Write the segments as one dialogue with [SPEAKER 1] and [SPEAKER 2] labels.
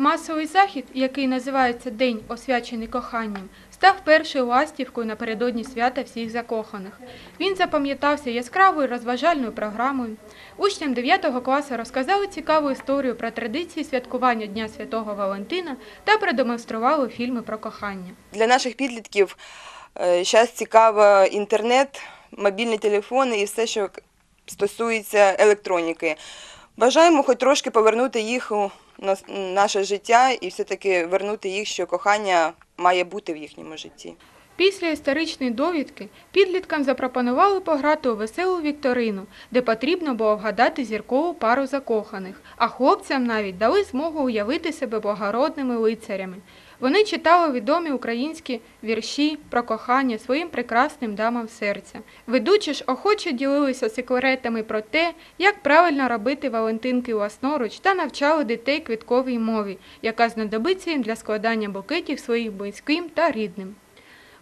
[SPEAKER 1] Масовий захід, який називається День освячений коханням, став першою ластівкою напередодні свята всіх закоханих. Він запам'ятався яскравою розважальною програмою. Учням 9 класу розказали цікаву історію про традиції святкування Дня Святого Валентина та продемонстрували фільми про кохання.
[SPEAKER 2] Для наших підлітків зараз цікаво інтернет, мобільні телефони і все, що стосується електроніки. Бажаємо хоч трошки повернути їх у наше життя і все-таки вернути їх, що кохання має бути в їхньому житті.
[SPEAKER 1] Після історичної довідки підліткам запропонували пограти у веселу вікторину, де потрібно було вгадати зіркову пару закоханих, а хлопцям навіть дали змогу уявити себе благородними лицарями. Вони читали відомі українські вірші про кохання своїм прекрасним дамам серця. Ведучі ж охоче ділилися секретами про те, як правильно робити валентинки власноруч та навчали дітей квітковій мові, яка знадобиться їм для складання букетів своїх близьким та рідним.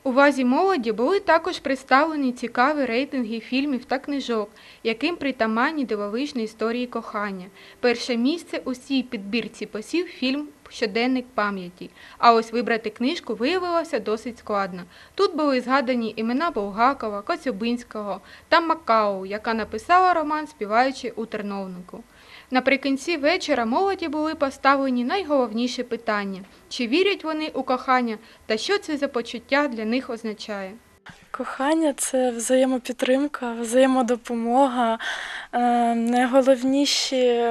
[SPEAKER 1] Увазі молоді були також представлені цікаві рейтинги фільмів та книжок, яким притаманні дивовижні історії кохання. Перше місце у цій підбірці посів фільм Щоденник пам'яті. А ось вибрати книжку виявилося досить складно. Тут були згадані імена Булгакова, Коцюбинського та Макау, яка написала роман Співаючи у терновнику. Наприкінці вечора молоді були поставлені найголовніші питання: чи вірять вони у кохання та що це за почуття для них означає.
[SPEAKER 3] Кохання це взаємопідтримка, взаємодопомога. Е, Найголовніші,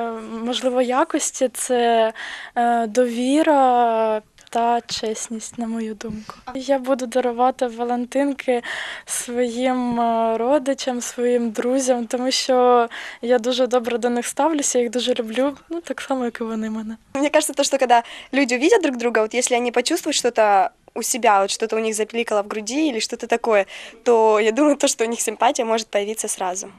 [SPEAKER 3] можливо, якості це е, довіра та чесність, на мою думку. Я буду дарувати Валентинки своїм е, родичам, своїм друзям, тому що я дуже добре до них ставлюся, їх дуже люблю, ну так само, як і вони мене.
[SPEAKER 4] Мне кажется, то, что когда люди увидят друг друга, вот если они почувствуют что-то у себя, вот что-то у них запиликало в груди или что-то такое, то я думаю, то, что у них симпатия может появиться сразу.